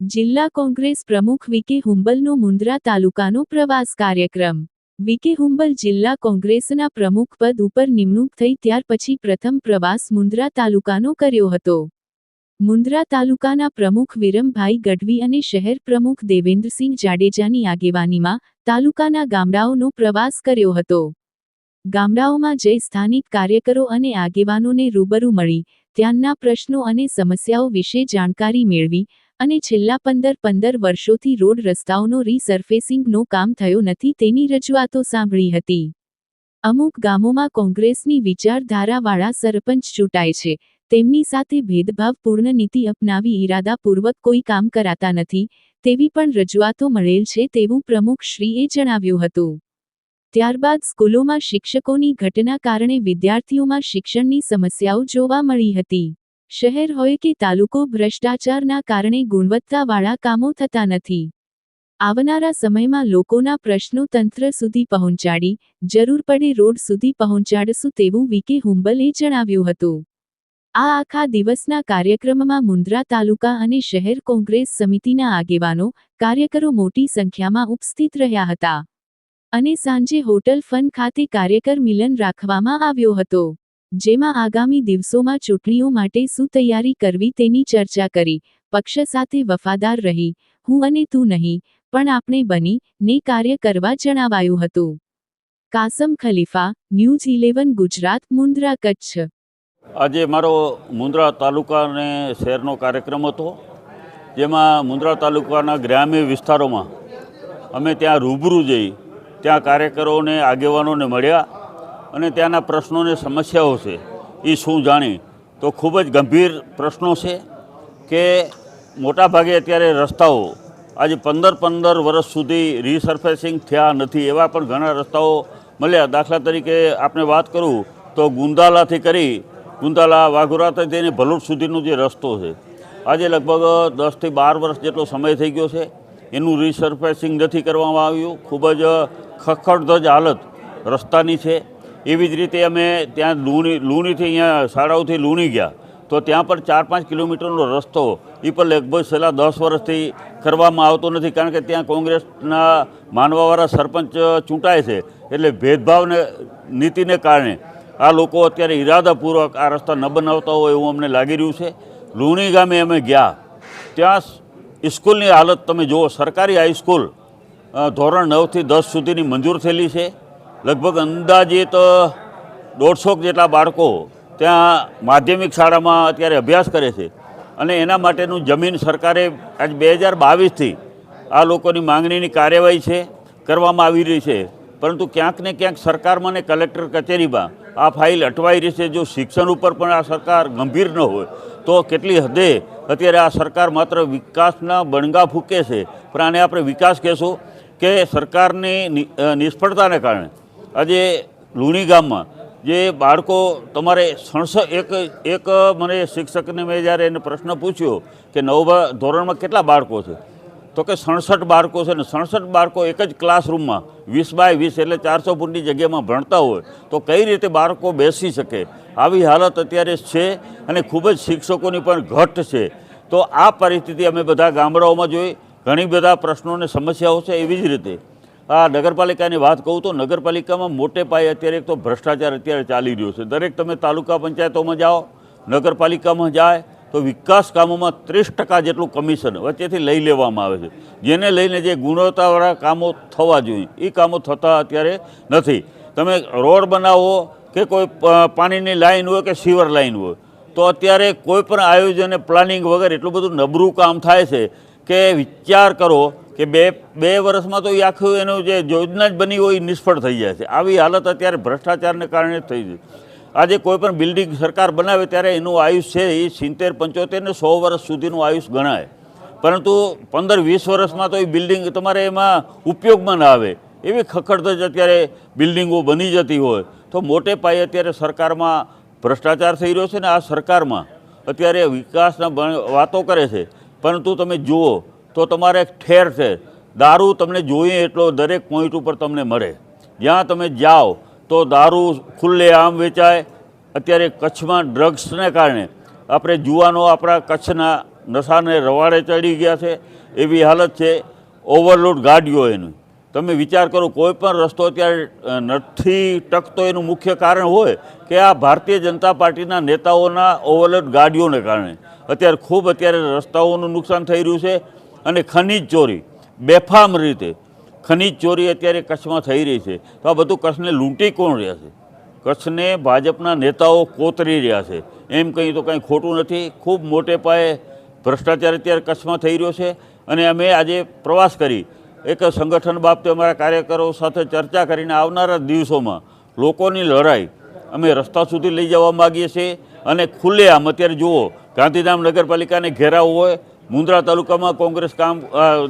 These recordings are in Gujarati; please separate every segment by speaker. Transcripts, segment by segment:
Speaker 1: જિલ્લા કોંગ્રેસ પ્રમુખ વિકે હુંબલનો મુન્દ્રા તાલુકાનો પ્રવાસ કાર્યક્રમ. વિકે હુંબલ જિલ્લા કોંગ્રેસના પ્રમુખ પદ ઉપર નિમણૂક થઈ ત્યાર પછી પ્રથમ પ્રવાસ મુન્દ્રા તાલુકાનો કર્યો હતો. મુન્દ્રા તાલુકાના પ્રમુખ વિરમભાઈ ગઢવી અને શહેર પ્રમુખ દેવેન્દ્રસિંહ જાડેજાની આગેવાનીમાં તાલુકાના ગામડાઓનો પ્રવાસ કર્યો હતો. ગામડાઓમાં જઈ સ્થાનિક કાર્યકરો અને આગેવાનોને રૂબરૂ મળી, ત્યાંના પ્રશ્નો અને સમસ્યાઓ વિશે જાણકારી મેળવી અને છેલ્લા પંદર પંદર વર્ષોથી રોડ રસ્તાઓનો રીસર્ફેસિંગનો કામ થયો નથી તેની રજૂઆતો સાંભળી હતી. અમુક ગામોમાં કોંગ્રેસની વિચારધારાવાળા સરપંચ ચૂંટાય છે તેમની સાથે ભેદભાવપૂર્ણ નીતિ અપનાવી ઈરાદાપૂર્વક કોઈ કામ કરાતા નથી, તેવી પણ રજૂઆતો મળેલ છે તેવું પ્રમુખ શ્રીએ જણાવ્યું હતું. ત્યારબાદ સ્કૂલોમાં શિક્ષકોની ઘટના કારણે વિદ્યાર્થીઓમાં શિક્ષણની સમસ્યાઓ જોવા મળી હતી. શહેર હોય કે તાલુકો ભ્રષ્ટાચારના કારણે ગુણવત્તાવાળા કામો થતા નથી. આવનારા સમયમાં લોકોના પ્રશ્નો તંત્ર સુધી પહોંચાડી, જરૂર પડે રોડ સુધી પહોંચાડશું તેવું વીકે હુંબલે જણાવ્યું હતું. આ આખા દિવસના કાર્યક્રમમાં મુન્દ્રા તાલુકા અને શહેર કોંગ્રેસ સમિતિના આગેવાનો, કાર્યકરો મોટી સંખ્યામાં ઉપસ્થિત રહ્યા હતા. અને સાંજે હોટલ ફન ખાતે કાર્યકર મિલન રાખવામાં આવ્યો હતો. જેમાં આગામી દિવસોમાં ચૂંટણીઓ માટે શું તૈયારી કરવી તેની ચર્ચા કરી, પક્ષ સાથે વફાદાર રહી, હું અને તું નહીં, પણ આપણે બની ને કાર્ય કરવા જણાવાયું હતું. Kasam Khalifa, news eleven Gujarat Mundra Kutch.
Speaker 2: આજે મારો મુંદ્રા તાલુકા અને શહેરનો કાર્યક્રમ હતો, જેમાં મુંદ્રા તાલુકાના ગ્રામ્ય વિસ્તારોમાં અમે ત્યાં રૂબરૂ જઈ ત્યાં કાર્યકરોને, આગેવાનોને મળ્યા અને ત્યાંના પ્રશ્નોને સમસ્યાઓ છે એ શું જાણી? તો ખૂબ જ ગંભીર પ્રશ્નો છે કે મોટાભાગે અત્યારે રસ્તાઓ આજે પંદર પંદર વર્ષ સુધી રીસર્ફેસિંગ થયા નથી, એવા પણ ઘણા રસ્તાઓ મળ્યા. દાખલા તરીકે આપણે વાત કરું તો ગુંદાલાથી કરી ગુંદાલા વાઘોરાથી થઈને ભલોડ સુધીનો જે રસ્તો છે. આજે લગભગ દસથી બાર વર્ષ જેટલો સમય થઈ ગયો છે. એનું રિસર્ફેસિંગ નથી કરવામાં આવ્યું. ખૂબ જ ખખડધજ હાલત રસ્તાની છે. એવી જ રીતે અમે ત્યાં લૂણી, લૂણીથી અહીંયા શાળાઓથી લૂણી ગયા. તો ત્યાં પણ ચાર પાંચ કિલોમીટરનો રસ્તો એ પણ લગભગ છેલ્લા દસ વર્ષથી કરવામાં આવતો નથી. કારણ કે ત્યાં કોંગ્રેસના માનવાવાળા સરપંચ ચૂંટાય છે. એટલે ભેદભાવને, નીતિને કારણે આ લોકો અત્યારે ઈરાદાપૂર્વક આ રસ્તા ન બનાવતા હોય એવું અમને લાગી રહ્યું છે. લુણી ગામે અમે ગયા. ત્યાં સ્કૂલની હાલત તમે જુઓ, સરકારી હાઈસ્કૂલ ધોરણ નવથી દસ સુધીની મંજૂર થયેલી છે. લગભગ અંદાજિત દોઢસો જેટલા બાળકો ત્યાં માધ્યમિક શાળામાં અત્યારે અભ્યાસ કરે છે. અને એના માટેનું જમીન સરકારે આજ બે હજાર બાવીસથી આ લોકોની માંગણીની કાર્યવાહી છે, કરવામાં આવી રહી છે. પરંતુ ક્યાંક ને ક્યાંક સરકારમાં ને કલેક્ટર કચેરીમાં આ ફાઇલ અટવાઈ રહી છે, જો શિક્ષણ ઉપર પણ આ સરકાર ગંભીર ન હોય, તો કેટલી હદે અત્યારે આ સરકાર માત્ર વિકાસના બણગા ફૂકે છે? પણ આને આપણે વિકાસ કહેશું કે સરકારની નિષ્ફળતાને કારણે. આજે લુણી ગામમાં જે બાળકો તમારે સડસઠ એક એક મને શિક્ષકને મેં જ્યારે એને પ્રશ્ન પૂછ્યો કે નવ ધોરણમાં કેટલા બાળકો છે? તો કે સડસઠ બાળકો છે ને સડસઠ બાળકો એક જ ક્લાસરૂમમાં વીસ બાય વીસ એટલે ચારસો ફૂટની જગ્યામાં ભણતા હોય, તો કઈ રીતે બાળકો બેસી શકે? આવી હાલત અત્યારે છે અને ખૂબ જ શિક્ષકોની પણ ઘટ છે. તો આ પરિસ્થિતિ અમે બધા ગામડાઓમાં જોઈ. ઘણી બધા પ્રશ્નોને સમસ્યાઓ છે એવી જ રીતે. આ નગરપાલિકાની વાત કહું તો નગરપાલિકામાં મોટે પાયે અત્યારે એક તો ભ્રષ્ટાચાર અત્યારે ચાલી રહ્યો છે. દરેક તમે તાલુકા પંચાયતોમાં જાઓ, નગરપાલિકામાં જાય તો વિકાસ કામોમાં ત્રીસ ટકા જેટલું કમિશન વચ્ચેથી લઈ લેવામાં આવે છે. જેને લઈને જે ગુણવત્તાવાળા કામો થવા જોઈએ એ કામો થતા અત્યારે નથી. તમે રોડ બનાવો કે કોઈ પાણીની લાઇન હોય કે સીવર લાઇન હોય, તો અત્યારે કોઈ પણ આયોજન પ્લાનિંગ વગર એટલું બધું નબળું કામ થાય છે કે વિચાર કરો કે બે બે વર્ષમાં તો એ આખું એનું જે યોજના જ બની હોય એ નિષ્ફળ થઈ જાય છે. આવી હાલત અત્યારે ભ્રષ્ટાચારને કારણે થઈ છે. આજે કોઈ પણ બિલ્ડિંગ સરકાર બનાવે ત્યારે એનું આયુષ છે એ સિત્તેર, પંચોતેર ને સો વર્ષ સુધીનું આયુષ ગણાય. પરંતુ પંદર, વીસ વર્ષમાં તો એ બિલ્ડિંગ તમારે એમાં ઉપયોગમાં ના આવે. એવી ખખડધજ અત્યારે બિલ્ડિંગો બની જતી હોય. તો મોટે પાયે અત્યારે સરકારમાં ભ્રષ્ટાચાર થઈ રહ્યો છે ને આ સરકારમાં અત્યારે વિકાસના વાતો કરે છે. પરંતુ તમે જુઓ, તો તમારે ઠેર છે. દારૂ તમને જોઈએ એટલો દરેક પોઈન્ટ ઉપર તમને મળે. જ્યાં તમે જાઓ તો દારૂ ખુલ્લે આમ વેચાય. અત્યારે કચ્છમાં ડ્રગ્સને કારણે આપણે જુવાનો આપણા કચ્છના નશાને રવાડે ચડી ગયા છે. એવી હાલત છે. ઓવરલોડ ગાડીઓ એનું. તમે વિચાર કરો, કોઈ પણ રસ્તો અત્યારે નથી ટકતો. એનું મુખ્ય કારણ હોય કે આ ભારતીય જનતા પાર્ટીના નેતાઓના ઓવરલોડ ગાડીઓને કારણે. અત્યારે ખૂબ અત્યારે રસ્તાઓનું નુકસાન થઈ રહ્યું છે અને ખનીજ ચોરી બેફામ રીતે ખનીજ ચોરી અત્યારે કચ્છમાં થઈ રહી છે. તો આ બધું કચ્છને લૂંટી કોણ રહ્યા છે? કચ્છને ભાજપના નેતાઓ કોતરી રહ્યા છે. એમ કહી તો કંઈ ખોટું નથી. ખૂબ મોટે પાયે ભ્રષ્ટાચાર અત્યારે કચ્છમાં થઈ રહ્યો છે અને અમે આજે પ્રવાસ કરી એક સંગઠન બાબતે અમારા કાર્યકરો સાથે ચર્ચા કરીને આવનારા દિવસોમાં લોકોની લડાઈ અમે રસ્તા સુધી લઈ જવા માગીએ છીએ અને ખુલ્લેઆમ. અત્યારે જુઓ, ગાંધીધામ નગરપાલિકાને ઘેરાવ હોય મુન્દ્રા તાલુકામાં કોંગ્રેસ કામ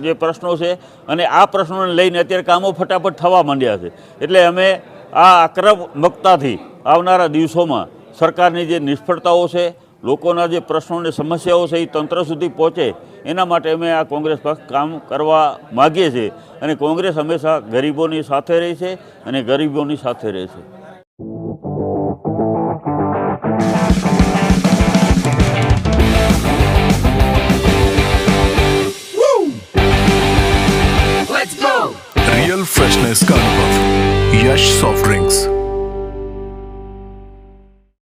Speaker 2: જે પ્રશ્નો છે અને આ પ્રશ્નોને લઈને અત્યારે કામો ફટાફટ થવા માંડ્યા છે. એટલે અમે આ આક્રમકતાથી આવનારા દિવસોમાં સરકારની જે નિષ્ફળતાઓ છે, લોકોના જે પ્રશ્નોને સમસ્યાઓ છે, એ તંત્ર સુધી પહોંચે, એના માટે અમે આ કોંગ્રેસ પક્ષ કામ કરવા માગીએ છીએ. અને કોંગ્રેસ હંમેશા ગરીબોની સાથે રહી છે અને ગરીબોની સાથે રહે છે.
Speaker 3: Fresh Soft Drinks.